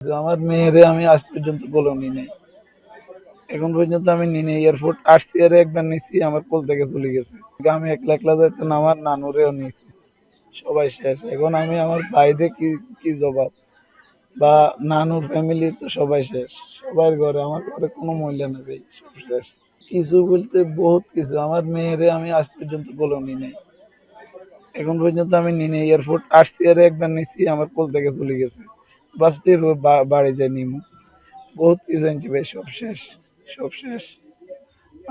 আমার মেয়েরে আমি আজ পর্যন্ত কোলেও নি নাই। এখন পর্যন্ত আমি নি নাই। এয়ারপোর্ট আসতে ইয়ারে একবার নিচ্ছি আমার কোল থেকে চলে গেছে। আমি একলা একলা যাইতে না, আমার নানুরেও নিয়েছি। সবাই শেষ। এখন আমি আমার বাইরে কি কি জবাব? বা নানুর ফ্যামিলি তো সবাই শেষ। সবার ঘরে, আমার ঘরে কোনো মহিলা নেই শেষ। কিছু বলতে বহুত কিছু। আমার মেয়েরে আমি আজ পর্যন্ত কোলেও নি নাই। এখন পর্যন্ত আমি নি নাই। এয়ারপোর্ট আসতে ইয়ারে একবার নিচ্ছি আমার কোল থেকে চলে গেছে। বাসতে বাড়ি যাই নিমু, বহুত কিছু আনছি ভাই, সব শেষ সব শেষ।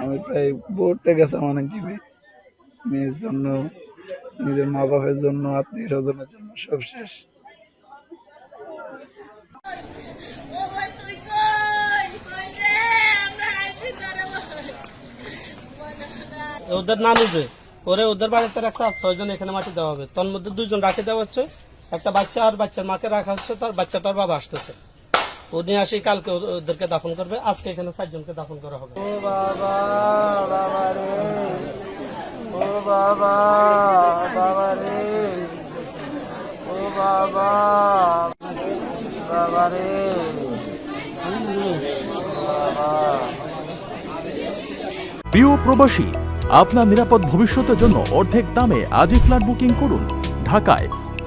আমি প্রায় বহুত টাকা সামান আনছি ভাই মেয়ের জন্য, নিজের মা বাপের জন্য আত্মীয় স্বজনের জন্য, সব শেষ। ওদের যে ওরে ওদের বাড়িতে আর ছয়জন, এখানে মাটি দেওয়া হবে। তোর মধ্যে দুজন রাখে দেওয়া হচ্ছে। একটা বাচ্চা আর বাচ্চার মাকে রাখা হচ্ছে তার বাচ্চাটার বাবা আসতেছে। ও নিয়ে আসি কালকে ও- ওদেরকে দাফন করবে। আজকে এখানে চারজনকে দাফন করা হবে। ও বাবা বাবা রে। ও বাবা বাবা রে। ও বাবা বাবা রে। প্রিয় প্রবাসী আপনার নিরাপদ ভবিষ্যতের জন্য অর্ধেক দামে আজই ফ্ল্যাট বুকিং করুন ঢাকায়।